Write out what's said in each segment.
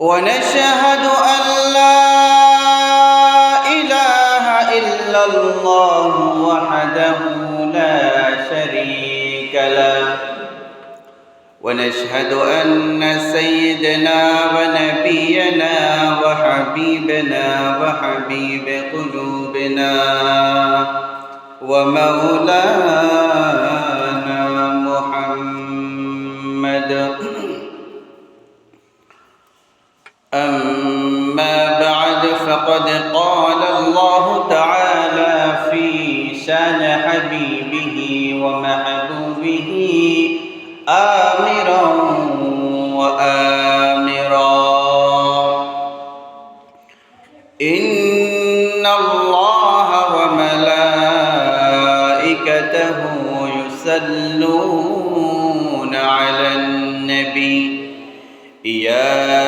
ونشهد أن لا إله إلا الله وحده لا شريك له. ونشهد أن سيدنا ونبينا وحبيبنا وحبيب قلوبنا ومولانا فقد قال الله تعالى في شان حبيبه ومحبوبه آمرا وآمرا. إن الله وملائكته يصلون على النبي. يا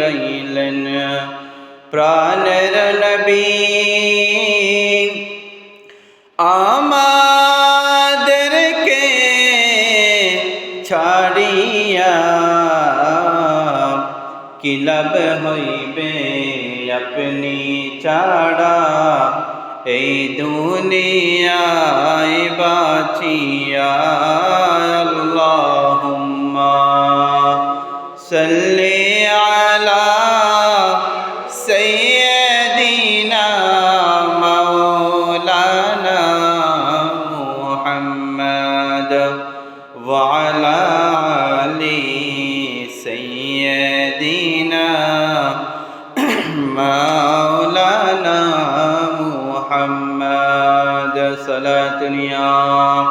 রইলেন। প্রাণের নবী, আমাদেরকে ছাড়িয়া কি লাভ হইবে আপনি ছাড়া? এই দুনিয়ায় বাঁচিয়া আল্লাহুম্মা সাল্লি سيدنا مولانا محمد صلاة يا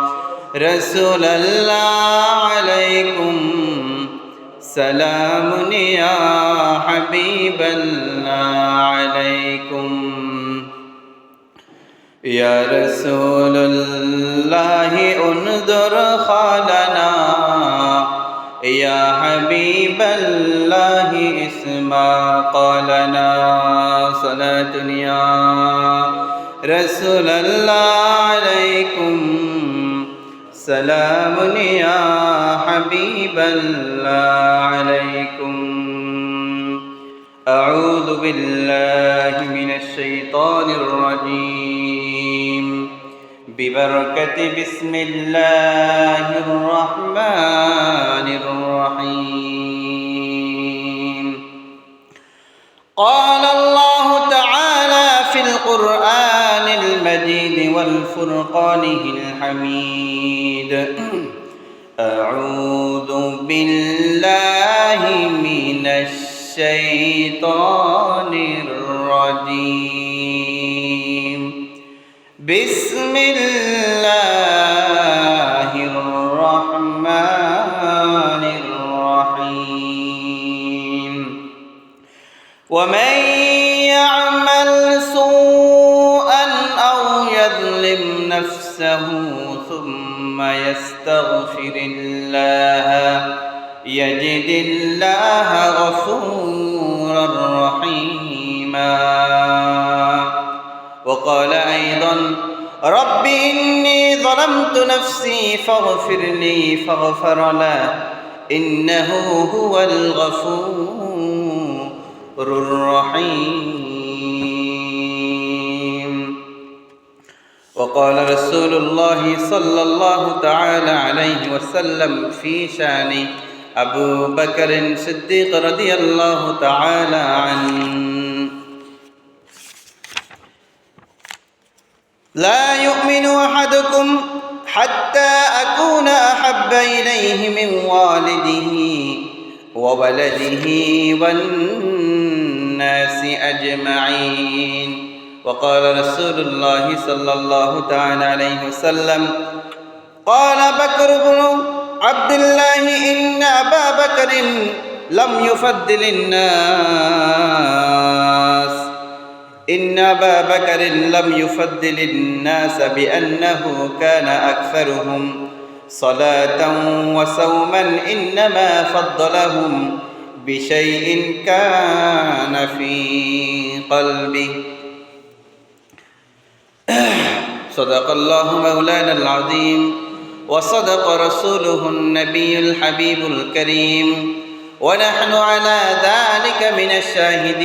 رسول الله عليكم. سلام يا حبيب الله عليكم. يا رسول الله انظر صلاة يا رسول الله عليكم. سلام يا حبيب الله عليكم. أعوذ بالله من الشيطان الرجيم. ببركة بسم الله الرحمن الرحيم. والفرقانه الحميد. أعوذ بالله من الشيطان نفسه ثم يستغفر الله. يجد الله غفورا رحيما. وقال أيضا رب إني ظلمت نفسي فاغفر لي فاغفر له. إنه هو الغفور الرحيم. وقال رسول الله صلى الله تعالى عليه وسلم في شان أبو بكر صديق رضي الله تعالى عنه. لا يؤمن أحدكم حتى أكون أحب إليه من والده وولده والناس أجمعين. وقال رسول الله صلى الله تعالى عليه وسلم قال بكر بن عبد الله إن أبا بكر لم يفضل الناس. إن أبا بكر لم يفضل الناس بأنه كان أكثرهم صلاة وصوما إنما فضلهم بشيء كان في قلبه. صدق الله مولانا العظيم وصدق رسوله النبي الحبيب الكريم ونحن على ذلك من الشاهدين.